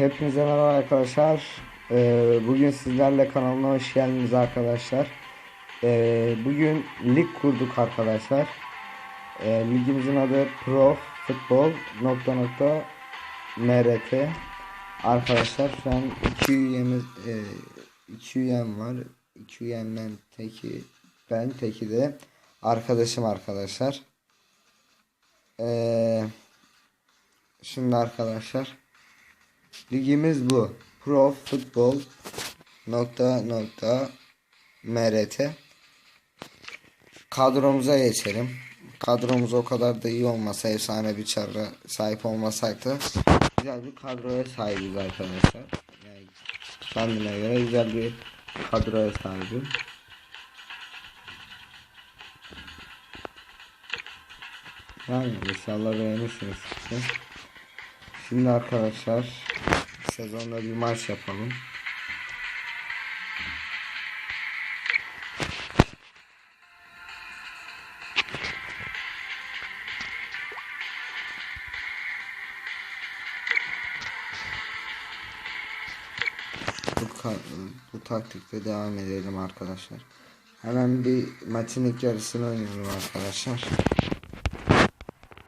Hepinize merhaba arkadaşlar. Ee, bugün sizlerle kanalıma hoş geldiniz arkadaşlar. Ee, bugün lig kurduk arkadaşlar. Ee, ligimizin adı Pro Futbol nokta nokta MRT. Arkadaşlar şu an iki üyemiz e, iki üyem var. İki üyemden teki ben teki de arkadaşım arkadaşlar. Ee, şimdi arkadaşlar Ligimiz bu. Pro Futbol nokta nokta MRT Kadromuza geçelim. Kadromuz o kadar da iyi olmasa efsane bir çarra sahip olmasaydı güzel bir kadroya sahibiz arkadaşlar. Yani kendine göre güzel bir kadroya sahibim. Yani inşallah beğenirsiniz. Şimdi arkadaşlar sezonda bir maç yapalım. Bu, bu taktikte devam edelim arkadaşlar. Hemen bir maçın ilk yarısını oynayalım arkadaşlar.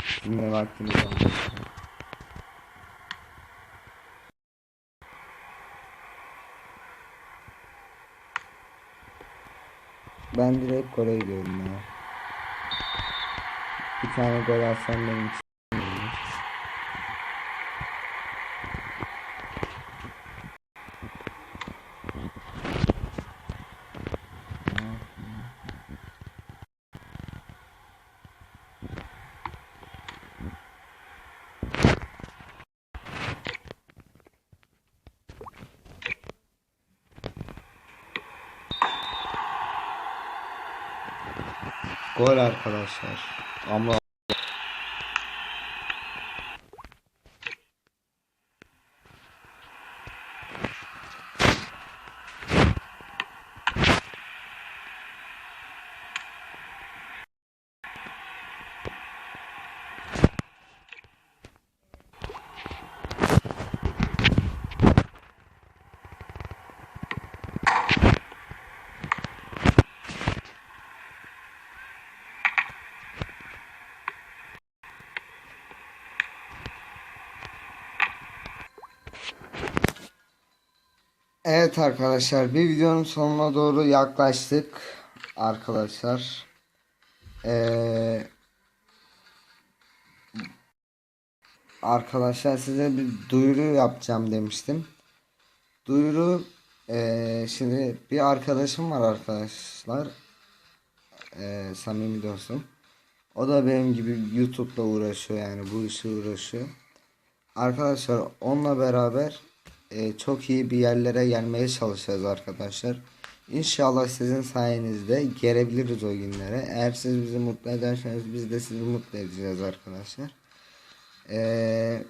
Şimdi vaktimiz olmuş. Ben direkt gole gidiyorum ya. Bir tane gol alsam benim için iyi olur. Gol arkadaşlar. Ama Evet arkadaşlar bir videonun sonuna doğru yaklaştık arkadaşlar. Ee, arkadaşlar size bir duyuru yapacağım demiştim. Duyuru ee, şimdi bir arkadaşım var arkadaşlar. Ee, samimi dostum. O da benim gibi YouTube'la uğraşıyor yani bu işe uğraşıyor. Arkadaşlar onunla beraber e, çok iyi bir yerlere gelmeye çalışacağız arkadaşlar. İnşallah sizin sayenizde gelebiliriz o günlere. Eğer siz bizi mutlu ederseniz biz de sizi mutlu edeceğiz arkadaşlar. E,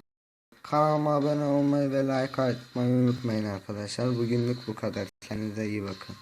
kanalıma abone olmayı ve like atmayı unutmayın arkadaşlar. Bugünlük bu kadar. Kendinize iyi bakın.